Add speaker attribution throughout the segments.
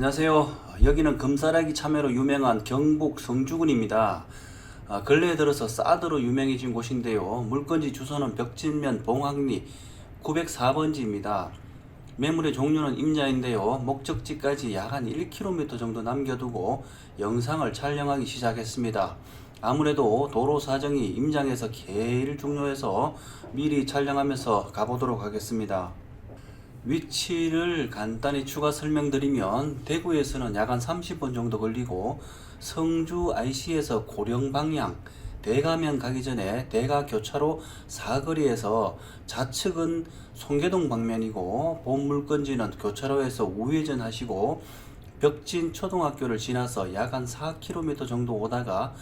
Speaker 1: 안녕하세요. 여기는 금사라기 참외로 유명한 경북 성주군입니다. 아, 근래에 들어서 사드로 유명해진 곳인데요. 물건지 주소는 벽진면 봉학리 904번지입니다. 매물의 종류는 임야인데요. 목적지까지 약 한 1km 정도 남겨두고 영상을 촬영하기 시작했습니다. 아무래도 도로 사정이 임장에서 제일 중요해서 미리 촬영하면서 가보도록 하겠습니다. 위치를 간단히 추가 설명드리면 대구에서는 약 한 30분 정도 걸리고 성주 IC에서 고령 방향 대가면 가기 전에 대가 교차로 사거리에서 좌측은 송계동 방면이고 본 물건지는 교차로에서 우회전 하시고 벽진 초등학교를 지나서 약 한 4km 정도 오다가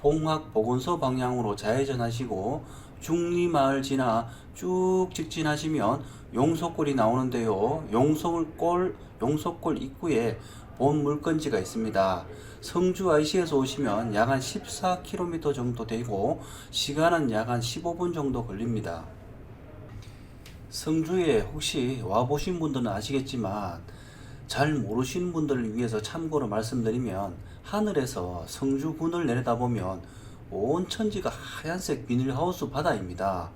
Speaker 1: 봉학 보건소 방향으로 좌회전하시고 중리마을 지나 쭉 직진하시면 용석골이 나오는데요. 용석골 용석골 입구에 본 물건지가 있습니다. 성주 IC에서 오시면 약 한 14km 정도 되고 시간은 약 한 15분 정도 걸립니다. 성주에 혹시 와보신 분들은 아시겠지만 잘 모르시는 분들을 위해서 참고로 말씀드리면 하늘에서 성주군을 내려다보면 온 천지가 하얀색 비닐하우스 바다입니다.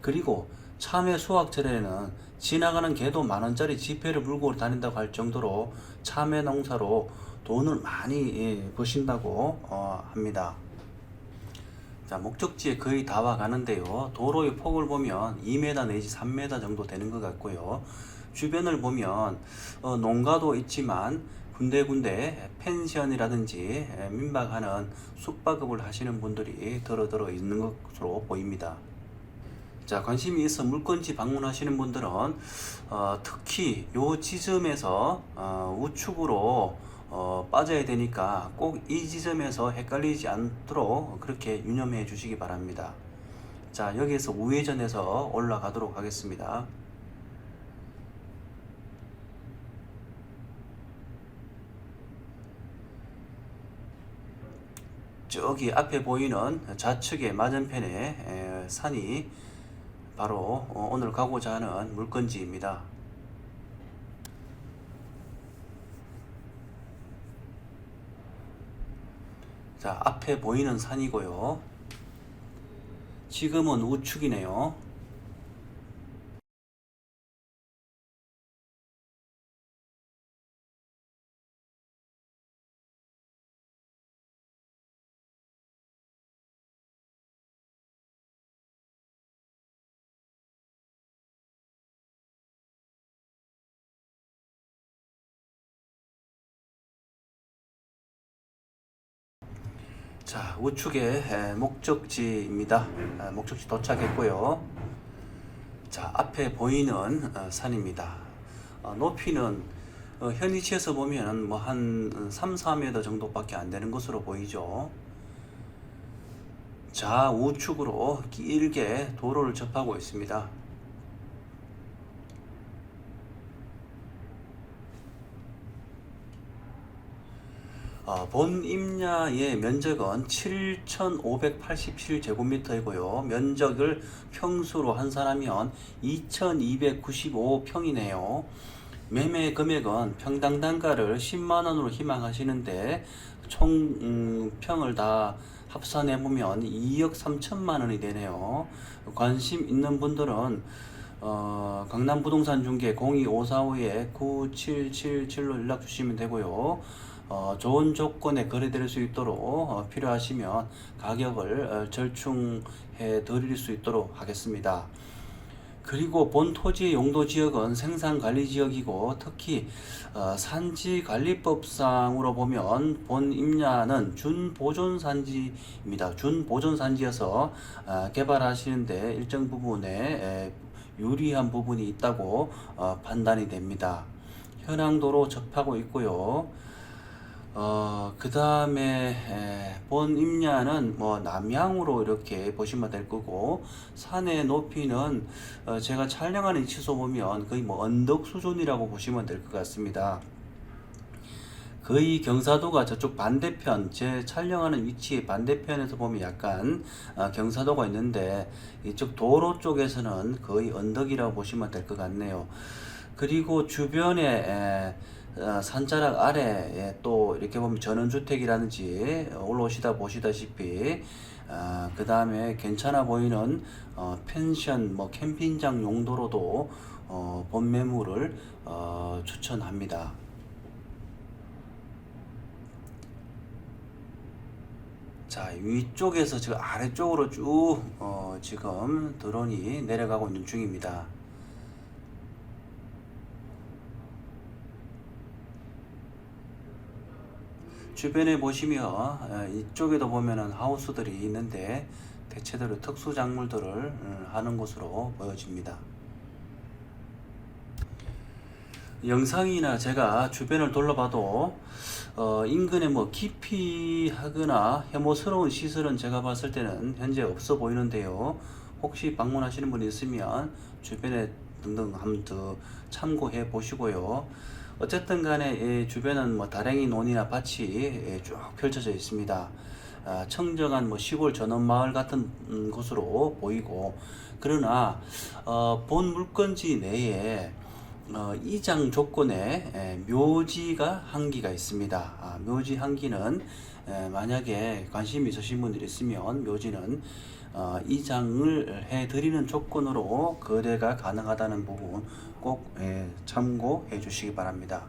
Speaker 1: 그리고 참외 수확철에는 지나가는 개도 만원짜리 지폐를 물고 다닌다고 할 정도로 참외 농사로 돈을 많이 예, 버신다고 어, 합니다. 자, 목적지에 거의 다 와 가는데요. 도로의 폭을 보면 2m 내지 3m 정도 되는 것 같고요. 주변을 보면 어, 농가도 있지만 군데군데 펜션이라든지 에, 민박하는 숙박업을 하시는 분들이 들어들어 있는 것으로 보입니다. 자, 관심이 있어 물건지 방문하시는 분들은 어, 특히 요 지점에서 어, 우측으로 어, 빠져야 되니까 꼭 이 지점에서 헷갈리지 않도록 그렇게 유념해 주시기 바랍니다. 자, 여기에서 우회전해서 올라가도록 하겠습니다. 저기 앞에 보이는 좌측의 맞은편에 에, 산이 바로 어, 오늘 가고자 하는 물건지입니다. 자, 앞에 보이는 산이고요. 지금은 우측이네요. 자, 우측의 에, 목적지입니다. 아, 목적지 도착했고요. 자, 앞에 보이는 어, 산입니다. 어, 높이는 어, 현 위치에서 보면 뭐한 3, 4m 정도밖에 안 되는 것으로 보이죠. 좌우측으로 길게 도로를 접하고 있습니다. 어, 본 임야의 면적은 7,587제곱미터이고요. 면적을 평수로 환산하면 2,295평이네요. 매매 금액은 평당 단가를 10만 원으로 희망하시는데 총 음, 평을 다 합산해 보면 2억 3천만 원이 되네요. 관심 있는 분들은 어, 강남 부동산 중개 02545에 9777로 연락 주시면 되고요. 어, 좋은 조건에 거래될 수 있도록 어, 필요하시면 가격을 어, 절충해 드릴 수 있도록 하겠습니다. 그리고 본 토지의 용도 지역은 생산 관리 지역이고 특히 어, 산지 관리법상으로 보면 본 임야는 준 보존 산지입니다. 준 보존 산지여서 어, 개발하시는데 일정 부분에 에, 유리한 부분이 있다고 어, 판단이 됩니다. 현황도로 접하고 있고요. 어, 그 다음에 본 임야는 뭐 남향으로 이렇게 보시면 될 거고 산의 높이는 어, 제가 촬영하는 위치에서 보면 거의 뭐 언덕 수준이라고 보시면 될 것 같습니다. 거의 경사도가 저쪽 반대편 제 촬영하는 위치의 반대편에서 보면 약간 어, 경사도가 있는데 이쪽 도로 쪽에서는 거의 언덕이라고 보시면 될 것 같네요. 그리고 주변에 에, 어, 산자락 아래에 또 이렇게 보면 전원주택이라든지 올라오시다 보시다시피 아, 그 다음에 괜찮아 보이는 어, 펜션, 뭐 캠핑장 용도로도 어, 본 매물을 어, 추천합니다. 자, 위쪽에서 지금 아래쪽으로 쭉 어, 지금 드론이 내려가고 있는 중입니다. 주변에 보시면 어, 이쪽에도 보면은 하우스들이 있는데 대체대로 특수 작물들을 음, 하는 곳으로 보여집니다. 영상이나 제가 주변을 둘러봐도 어, 인근에 뭐 기피하거나 혐오스러운 시설은 제가 봤을 때는 현재 없어 보이는데요. 혹시 방문하시는 분이 있으면 주변에 등등 한번 더 참고해 보시고요. 어쨌든 간에 예, 주변은 뭐 다랭이 논이나 밭이 예, 쭉 펼쳐져 있습니다. 아, 청정한 뭐 시골 전원 마을 같은 음, 곳으로 보이고 그러나 어, 본 물건지 내에 어, 이장 조건에 에, 묘지가 한 기가 있습니다. 아, 묘지 한 기는 에, 만약에 관심 있으신 분들이 있으면 묘지는 어, 이장을 해드리는 조건으로 거래가 가능하다는 부분 꼭 에, 참고해 주시기 바랍니다.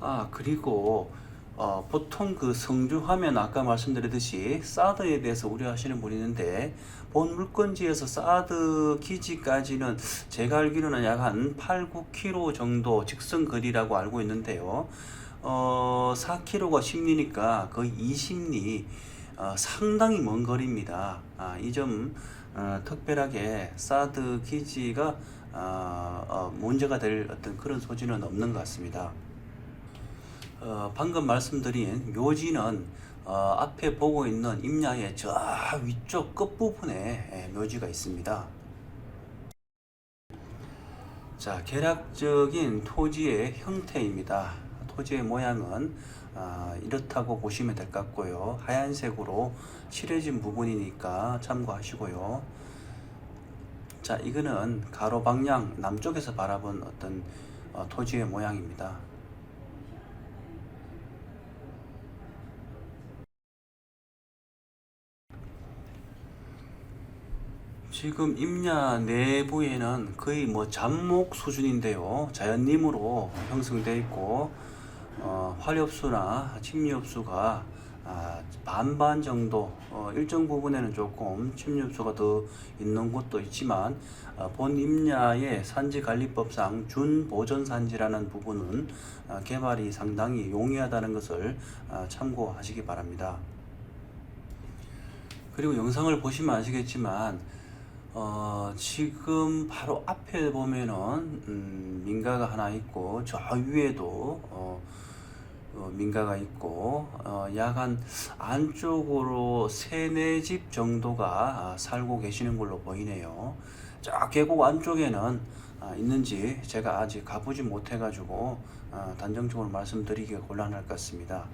Speaker 1: 아, 그리고 어, 보통 그 성주하면 아까 말씀드렸듯이 사드에 대해서 우려하시는 분이 있는데 본 물건지에서 사드 기지까지는 제가 알기로는 약 한 8, 9km 정도 직선 거리라고 알고 있는데요. 어, 4km가 10리니까 거의 20리 어, 상당히 먼 거리입니다. 아, 이점 어, 특별하게 사드 기지가 어, 어, 문제가 될 어떤 그런 소지는 없는 것 같습니다. 어, 방금 말씀드린 묘지는 어, 앞에 보고 있는 임야의 저 위쪽 끝부분에 예, 묘지가 있습니다. 자, 계략적인 토지의 형태입니다. 토지의 모양은 아, 이렇다고 보시면 될 것 같고요. 하얀색으로 칠해진 부분이니까 참고하시고요. 자, 이거는 가로 방향 남쪽에서 바라본 어떤 어, 토지의 모양입니다. 지금 임야 내부에는 거의 뭐 잡목 수준인데요. 자연림으로 형성되어 있고 어, 화렵수나 침류엽수가 아, 반반 정도 어, 일정 부분에는 조금 침류엽수가 더 있는 곳도 있지만 어, 본 임야의 산지관리법상 준보전산지라는 부분은 어, 개발이 상당히 용이하다는 것을 어, 참고하시기 바랍니다. 그리고 영상을 보시면 아시겠지만 어, 지금 바로 앞에 보면은 음, 민가가 하나 있고 저 위에도 어, 어, 민가가 있고 어, 약한 안쪽으로 세네 집 정도가 아, 살고 계시는 걸로 보이네요. 저 계곡 안쪽에는 아, 있는지 제가 아직 가보지 못해가지고 아, 단정적으로 말씀드리기가 곤란할 것 같습니다.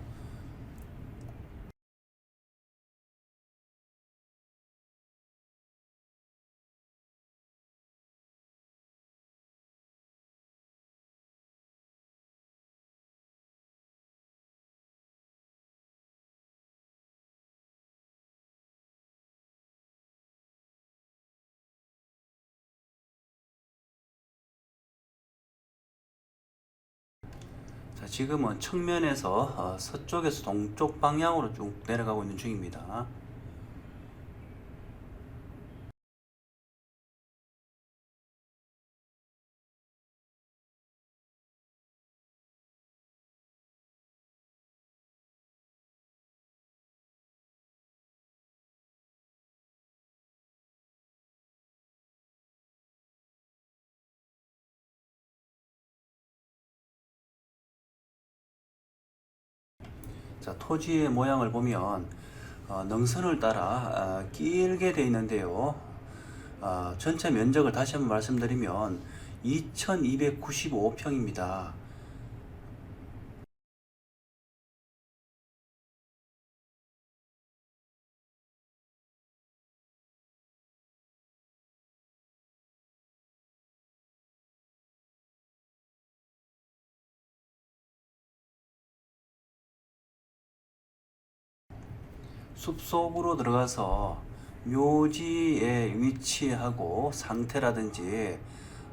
Speaker 1: 지금은 측면에서 어, 서쪽에서 동쪽 방향으로 쭉 내려가고 있는 중입니다. 자, 토지의 모양을 보면 어, 능선을 따라 어, 길게 되어 있는데요. 어, 전체 면적을 다시 한번 말씀드리면 2295평입니다. 숲속으로 들어가서 묘지의 위치하고 상태라든지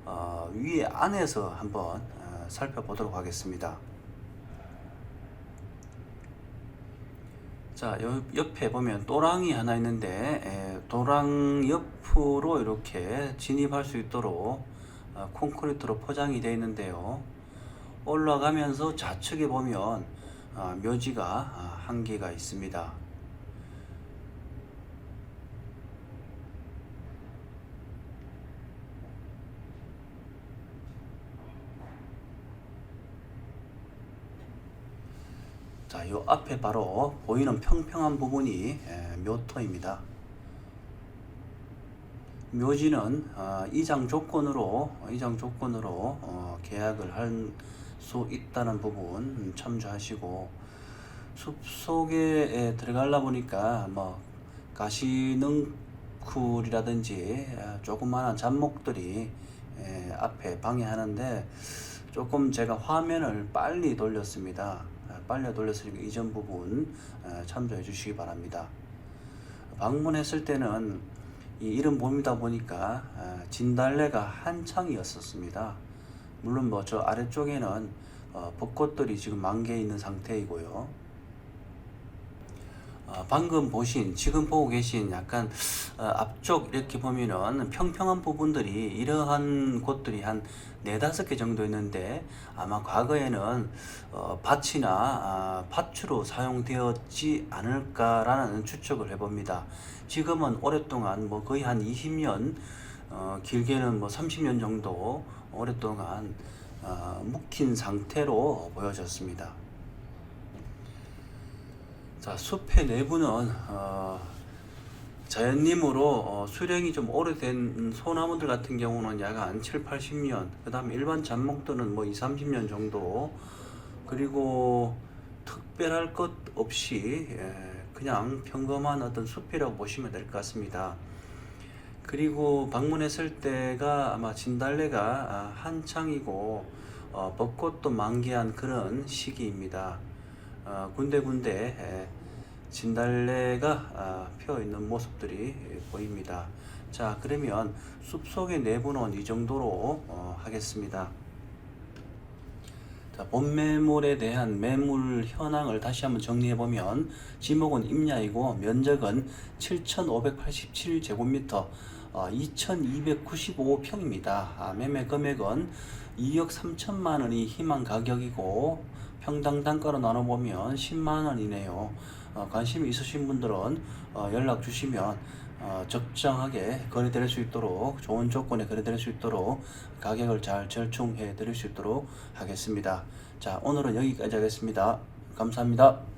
Speaker 1: 어, 위에 안에서 한번 어, 살펴보도록 하겠습니다. 자, 요 옆에 보면 또랑이 하나 있는데 에, 또랑 옆으로 이렇게 진입할 수 있도록 어, 콘크리트로 포장이 되어 있는데요. 올라가면서 좌측에 보면 어, 묘지가 아, 한 개가 있습니다. 자, 요 앞에 바로 보이는 평평한 부분이 에, 묘토입니다. 묘지는 어, 이장 조건으로 이장 조건으로 어, 계약을 할 수 있다는 부분 참조하시고 숲 속에 에, 들어가려 보니까 뭐 가시능쿨이라든지 어, 조그마한 잡목들이 에, 앞에 방해하는데 조금 제가 화면을 빨리 돌렸습니다. 아, 빨리 돌렸으니까 이전 부분 어, 참조해 주시기 바랍니다. 방문했을 때는 이 이름 봄이다 보니까 아, 진달래가 한창이었었습니다. 물론 뭐 저 아래쪽에는 어, 벚꽃들이 지금 만개 있는 상태이고요. 어, 방금 보신, 지금 보고 계신 약간 어, 앞쪽 이렇게 보면은 평평한 부분들이 이러한 곳들이 한 네다섯 개 정도 있는데 아마 과거에는 어, 밭이나 아, 밭으로 사용되었지 않을까라는 추측을 해봅니다. 지금은 오랫동안 뭐 거의 한 20년, 어, 길게는 뭐 30년 정도 오랫동안 어, 묵힌 상태로 보여졌습니다. 자, 숲의 내부는 어, 자연림으로 어, 수령이 좀 오래된 소나무들 같은 경우는 약 한 7, 80년, 그 다음에 일반 잡목들은 뭐 2, 30년 정도, 그리고 특별할 것 없이 예, 그냥 평범한 어떤 숲이라고 보시면 될 것 같습니다. 그리고 방문했을 때가 아마 진달래가 아, 한창이고 어, 벚꽃도 만개한 그런 시기입니다. 어, 군데군데 에, 진달래가 아, 피어 있는 모습들이 보입니다. 자, 그러면 숲속의 내부는 이 정도로 어, 하겠습니다. 자, 본매물에 대한 매물 현황을 다시 한번 정리해 보면 지목은 임야이고 면적은 7,587제곱미터, 어, 2,295평입니다. 아, 매매 금액은 2억 3천만 원이 희망 가격이고 평당 단가로 나눠보면 10만 원이네요. 어, 관심 있으신 분들은 어, 연락 주시면 어, 적정하게 거래될 수 있도록 좋은 조건에 거래될 수 있도록 가격을 잘 절충해 드릴 수 있도록 하겠습니다. 자 오늘은 여기까지 하겠습니다. 감사합니다.